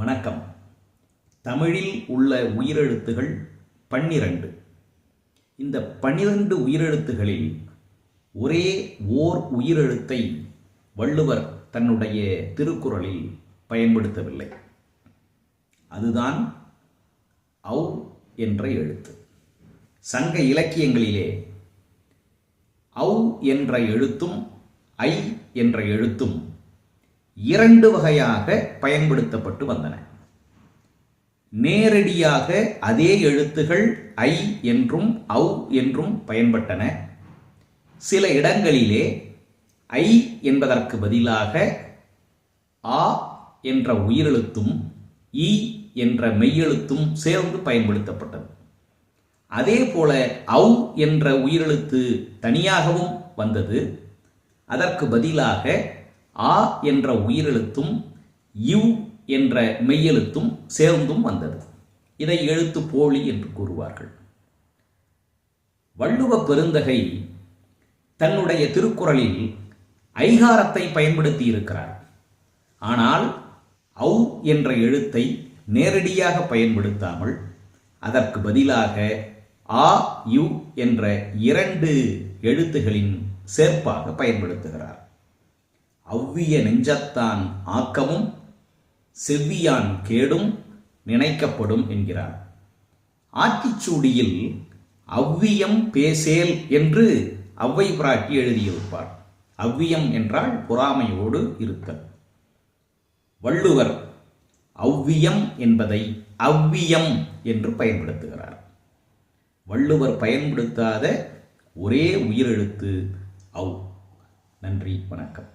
வணக்கம். தமிழில் உள்ள உயிரெழுத்துகள் பன்னிரண்டு. இந்த பன்னிரண்டு உயிரெழுத்துகளில் ஒரே ஓர் உயிரெழுத்தை வள்ளுவர் தன்னுடைய திருக்குறளில் பயன்படுத்தவில்லை. அதுதான் ஔ என்ற எழுத்து. சங்க இலக்கியங்களிலே ஔ என்ற எழுத்தும் ஐ என்ற எழுத்தும் இரண்டு வகையாக பயன்படுத்தப்பட்டு வந்தன. நேரடியாக அதே எழுத்துகள் ஐ என்றும் ஔ என்றும் பயன்பட்டன. சில இடங்களிலே ஐ என்பதற்கு பதிலாக ஆ என்ற உயிரெழுத்தும் இ என்ற மெய்யெழுத்தும் சேர்ந்து பயன்படுத்தப்பட்டது. அதே போல ஔ என்ற உயிரெழுத்து தனியாகவும் வந்தது. அதற்கு பதிலாக ஆ என்ற உயிரெழுத்தும் யு என்ற மெய்யெழுத்தும் சேர்ந்தும் வந்தது. இதை எழுத்து போலி என்று கூறுவார்கள். வள்ளுவ பெருந்தகை தன்னுடைய திருக்குறளில் ஐகாரத்தை பயன்படுத்தி இருக்கிறார். ஆனால் ஔ என்ற எழுத்தை நேரடியாக பயன்படுத்தாமல் அதற்கு பதிலாக ஆ யு என்ற இரண்டு எழுத்துகளின் சேர்ப்பாக பயன்படுத்துகிறார். அவ்விய நெஞ்சத்தான் ஆக்கமும் செவ்வியான் கேடும் நினைக்கப்படும் என்கிறார். ஆத்திச்சூடியில் அவ்வியம் பேசேல் என்று அவ்வை பிராட்டி எழுதியிருப்பார் அவ்வியம் என்றால் பொறாமையோடு இருத்தல். வள்ளுவர் அவ்வியம் என்பதை அவ்வியம் என்று பயன்படுத்துகிறார். வள்ளுவர் பயன்படுத்தாத ஒரே உயிரெழுத்து அவ். நன்றி வணக்கம்.